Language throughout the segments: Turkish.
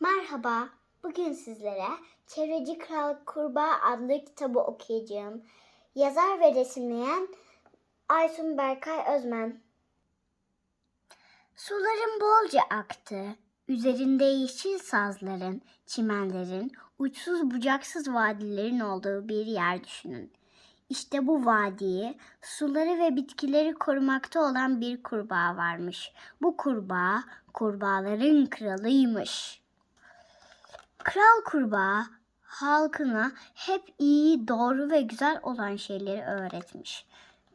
Merhaba, bugün sizlere Çevreci Kral Kurbağa adlı kitabı okuyacağım. Yazar ve resimleyen Aysun Berkay Özmen. Suların bolca aktı. Üzerinde yeşil sazların, çimenlerin, uçsuz bucaksız vadilerin olduğu bir yer düşünün. İşte bu vadiyi suları ve bitkileri korumakta olan bir kurbağa varmış. Bu kurbağa kurbağaların kralıymış. Kral kurbağa halkına hep iyi, doğru ve güzel olan şeyleri öğretmiş.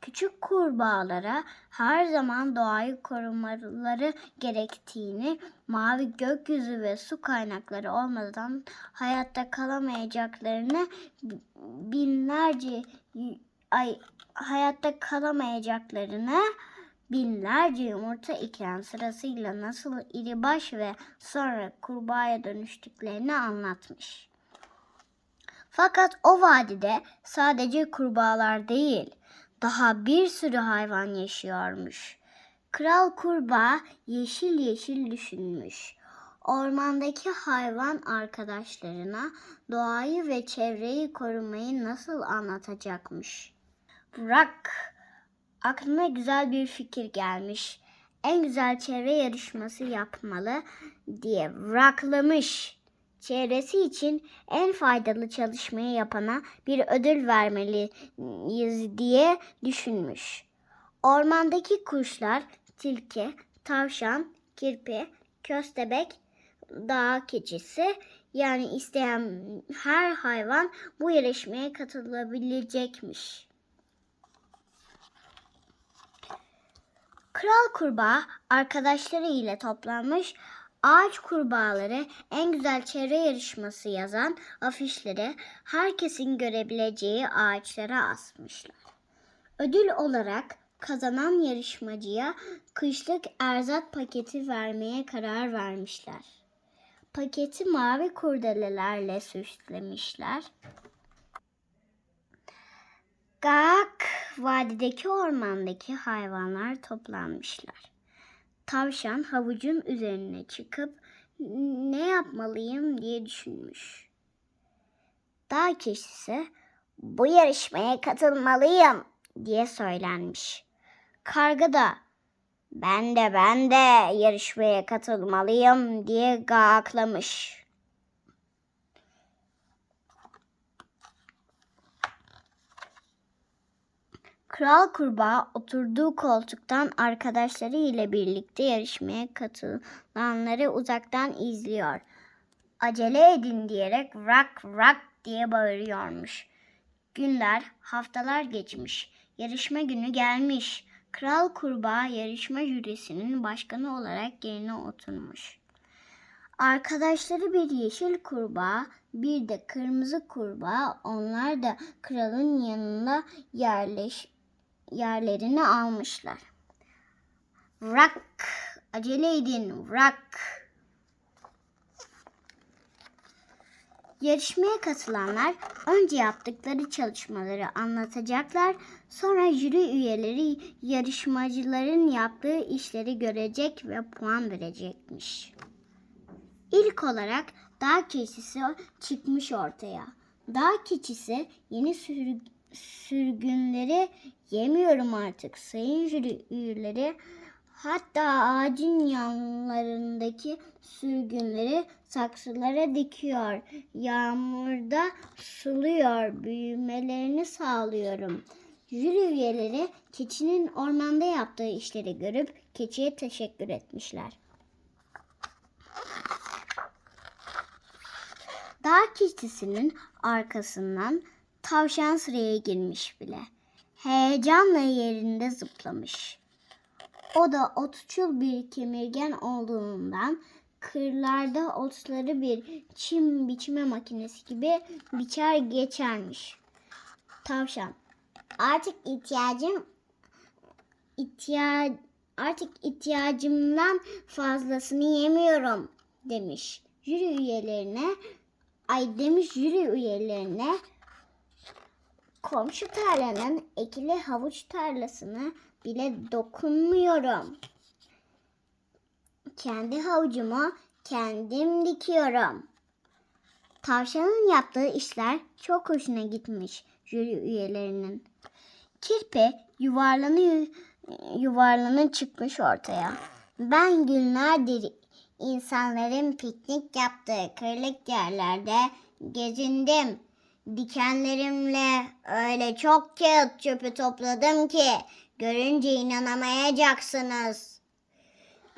Küçük kurbağalara her zaman doğayı korumaları gerektiğini, mavi gökyüzü ve su kaynakları olmadan hayatta kalamayacaklarını binlerce ay hayatta kalamayacaklarını binlerce yumurta iken sırasıyla nasıl iri baş ve sonra kurbağaya dönüştüklerini anlatmış. Fakat o vadide sadece kurbağalar değil, daha bir sürü hayvan yaşıyormuş. Kral kurbağa yeşil yeşil düşünmüş. Ormandaki hayvan arkadaşlarına doğayı ve çevreyi korumayı nasıl anlatacakmış. Bırak aklına güzel bir fikir gelmiş. En güzel çevre yarışması yapmalı diye raklamış. Çevresi için en faydalı çalışmayı yapana bir ödül vermeliyiz diye düşünmüş. Ormandaki kuşlar, tilki, tavşan, kirpi, köstebek, dağ keçisi yani isteyen her hayvan bu yarışmaya katılabilecekmiş. Kral kurbağa arkadaşları ile toplanmış ağaç kurbağaları en güzel çevre yarışması yazan afişleri herkesin görebileceği ağaçlara asmışlar. Ödül olarak kazanan yarışmacıya kışlık erzat paketi vermeye karar vermişler. Paketi mavi kurdelelerle süslemişler. Gak vadideki ormandaki hayvanlar toplanmışlar. Tavşan havucun üzerine çıkıp ne yapmalıyım diye düşünmüş. Dağ keçisi bu yarışmaya katılmalıyım diye söylenmiş. Karga da ben de ben de yarışmaya katılmalıyım diye gaaklamış. Kral kurbağa oturduğu koltuktan arkadaşları ile birlikte yarışmaya katılanları uzaktan izliyor. Acele edin diyerek rak rak diye bağırıyormuş. Günler, haftalar geçmiş. Yarışma günü gelmiş. Kral kurbağa yarışma jürisinin başkanı olarak yerine oturmuş. Arkadaşları bir yeşil kurbağa, bir de kırmızı kurbağa, onlar da kralın yanında yerleş yerlerini almışlar. Rak, acele edin, rak. Yarışmaya katılanlar önce yaptıkları çalışmaları anlatacaklar, sonra jüri üyeleri yarışmacıların yaptığı işleri görecek ve puan verecekmiş. İlk olarak dağ keçisi çıkmış ortaya. Dağ keçisi yeni sürü, sürgünleri yemiyorum artık sayın jüri üyeleri. Hatta ağacın yanlarındaki sürgünleri saksılara dikiyor. Yağmurda suluyor, büyümelerini sağlıyorum. Jüri üyeleri keçinin ormanda yaptığı işleri görüp keçiye teşekkür etmişler. Dağ keçisinin arkasından tavşan sıraya girmiş bile. Heyecanla yerinde zıplamış. O da otçul bir kemirgen olduğundan kırlarda otları bir çim biçme makinesi gibi biçer geçermiş. Tavşan artık ihtiyacım ihtiya artık ihtiyacımdan fazlasını yemiyorum demiş. Jüri üyelerine ay demiş jüri üyelerine komşu tarlanın ekili havuç tarlasını bile dokunmuyorum. Kendi havucumu kendim dikiyorum. Tavşanın yaptığı işler çok hoşuna gitmiş jüri üyelerinin. Kirpi yuvarlanı yuvarlanı çıkmış ortaya. Ben günlerdir insanların piknik yaptığı kırlık yerlerde gezindim. Dikenlerimle öyle çok kağıt çöpü topladım ki görünce inanamayacaksınız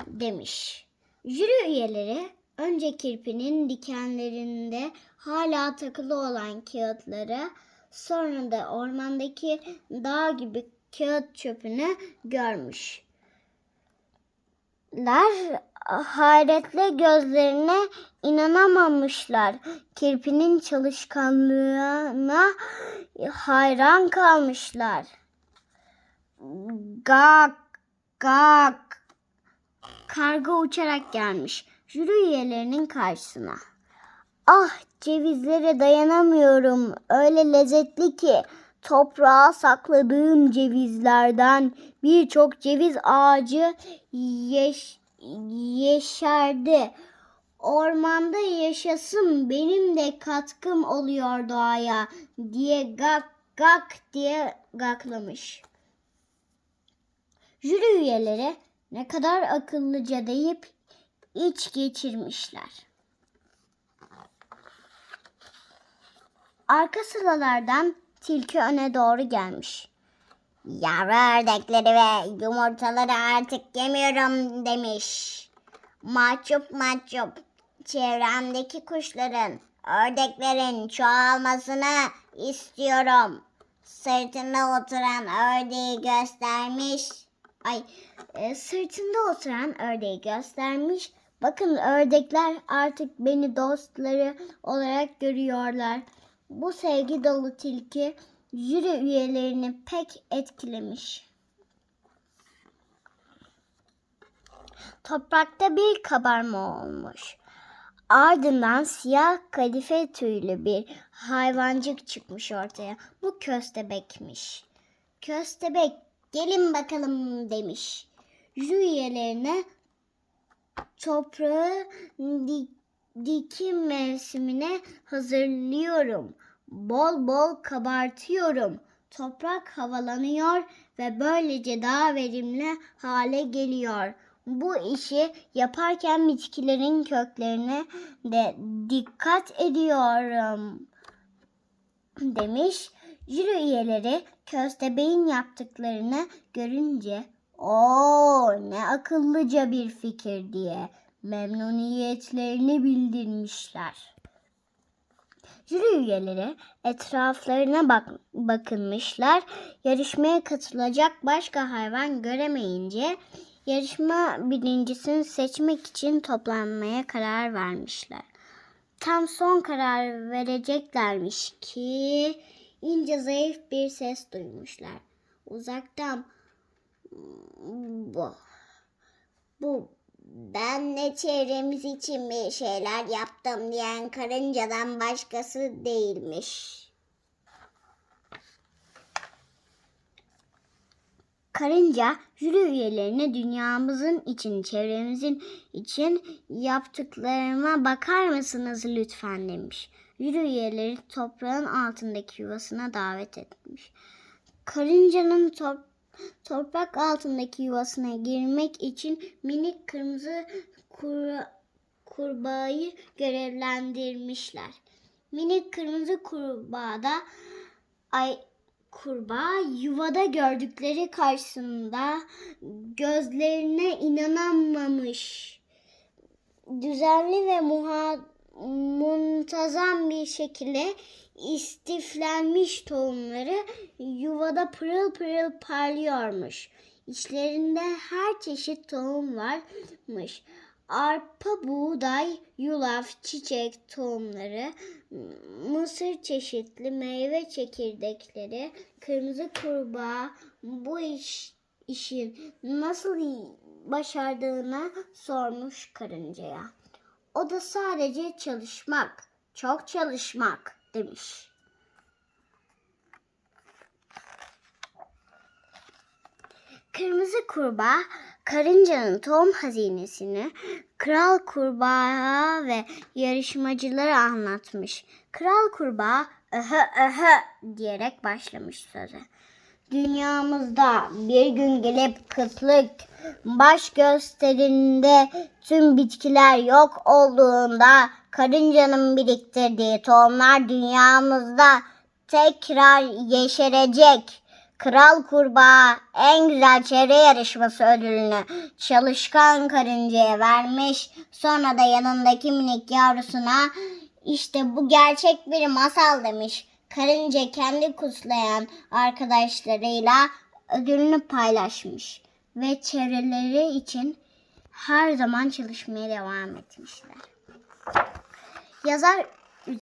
demiş. Jüri üyeleri önce kirpinin dikenlerinde lar takılı olan kağıtları sonra da ormandaki dağ gibi kağıt çöpünü görmüş. Hayretle gözlerine inanamamışlar. Kirpinin çalışkanlığına hayran kalmışlar. Gak gak karga uçarak gelmiş jüri üyelerinin karşısına. Ah cevizlere dayanamıyorum. Öyle lezzetli ki toprağa sakladığım cevizlerden birçok ceviz ağacı yeş yeşerdi. Ormanda yaşasın benim de katkım oluyor doğaya diye gak gak diye gaklamış. Jüri üyeleri ne kadar akıllıca deyip iç geçirmişler. Arka sıralardan tilki öne doğru gelmiş. Yavru ördekleri ve yumurtaları artık yemiyorum demiş. Mahcup mahcup çevremdeki kuşların, ördeklerin çoğalmasını istiyorum. Sırtında oturan ördeği göstermiş. Ay e, sırtında oturan ördeği göstermiş. Bakın ördekler artık beni dostları olarak görüyorlar. Bu sevgi dolu tilki jüri üyelerini pek etkilemiş. Toprakta bir kabarma olmuş. Ardından siyah kadife tüylü bir hayvancık çıkmış ortaya. Bu köstebekmiş. Köstebek gelin bakalım demiş. Jüri üyelerine toprağı di- dikim mevsimine hazırlıyorum. Bol bol kabartıyorum. Toprak havalanıyor ve böylece daha verimli hale geliyor. Bu işi yaparken bitkilerin köklerine de dikkat ediyorum demiş. Jüri üyeleri köstebeğin yaptıklarını görünce o ne akıllıca bir fikir diye memnuniyetlerini bildirmişler. Jüri üyeleri etraflarına bak bakınmışlar. Yarışmaya katılacak başka hayvan göremeyince yarışma birincisini seçmek için toplanmaya karar vermişler. Tam son karar vereceklermiş ki ince zayıf bir ses duymuşlar. Uzaktan bu bu ben de çevremiz için bir şeyler yaptım diyen karıncadan başkası değilmiş. Karınca jüri üyelerine dünyamızın için, çevremizin için yaptıklarıma bakar mısınız lütfen demiş. Jüri üyeleri toprağın altındaki yuvasına davet etmiş. Karıncanın top, toprak altındaki yuvasına girmek için minik kırmızı kura, kurbağayı görevlendirmişler. Minik kırmızı kurbağa da ay kurbağa yuvada gördükleri karşısında gözlerine inanamamış. Düzenli ve muha, muntazam bir şekilde istiflenmiş tohumları yuvada pırıl pırıl parlıyormuş. İçlerinde her çeşit tohum varmış. Arpa, buğday, yulaf, çiçek tohumları, mısır çeşitli meyve çekirdekleri, kırmızı kurbağa bu iş, işin nasıl başardığını sormuş karıncaya. O da sadece çalışmak, çok çalışmak demiş. Kırmızı kurbağa karıncanın tohum hazinesini kral kurbağa ve yarışmacılara anlatmış. Kral kurbağa öhö öhö diyerek başlamış söze. Dünyamızda bir gün gelip kıtlık baş gösterinde tüm bitkiler yok olduğunda karıncanın biriktirdiği tohumlar dünyamızda tekrar yeşerecek. Kral kurbağa en güzel çevre yarışması ödülünü çalışkan karıncaya vermiş. Sonra da yanındaki minik yavrusuna işte bu gerçek bir masal demiş. Karınca kendi kuslayan arkadaşlarıyla ödülünü paylaşmış ve çevreleri için her zaman çalışmaya devam etmişler. Yazar